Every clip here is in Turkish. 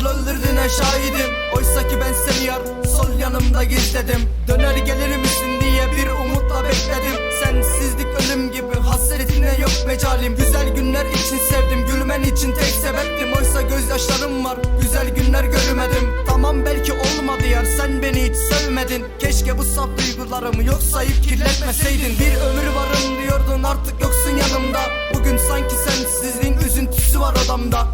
gittiğine şahidim. Oysa ki ben seni yar sol yanımda gizledim. Döner gelir misin diye bir umutla bekledim. Sensizlik ölüm gibi hasretine yok mecalim. Güzel günler için sevdim gülmen için tek sebeptim. Oysa gözyaşlarım var güzel günler görmedim. Tamam belki olmadı yar sen beni hiç sevmedin. Keşke bu saf duygularımı yok sayıp kirletmeseydin. Bir ömür varım diyordun artık yoksun yanımda. Bugün sanki sensizliğin üzüntüsü var odamda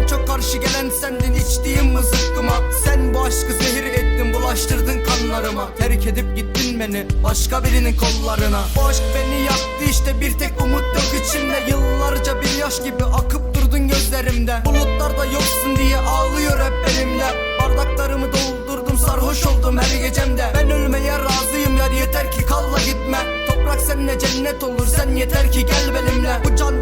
En çok karşı gelen sendin içtiğim bu zıkkıma? Sen bu aşkı zehir ettin bulaştırdın kanlarıma. Terk edip gittin beni başka birinin kollarına. Bu aşk beni yaktı işte bir tek umut yok içimde. Yıllarca bir yaş gibi akıp durdun gözlerimde. Bulutlarda yoksun diye ağlıyor hep elimde Bardaklarımı doldurdum sarhoş oldum her gecemde. Ben ölmeye razıyım yar yeter ki kalla gitme. Toprak seninle cennet olur sen yeter ki gel benimle. Bu can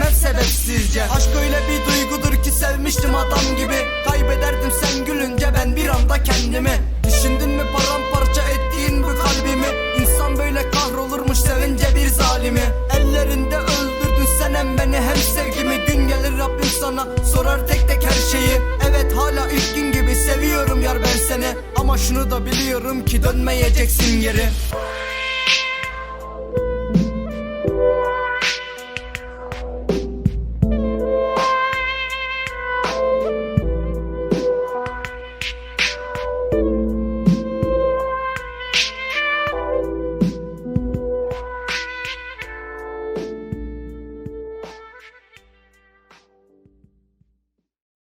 gidilmez sebepsizce. Aşk öyle bir duygudur ki sevmiştim adam gibi. Kaybederdim sen gülünce ben bir anda kendimi. Düşündün mü paramparça ettiğin bu kalbimi? İnsan böyle kahrolurmuş sevince bir zalimi. Ellerinde öldürdün sen hem beni hem sevgimi. Gün gelir Rabbim sana sorar tek tek her şeyi. Evet hala ilk gün gibi seviyorum yar ben seni. Ama şunu da biliyorum ki dönmeyeceksin geri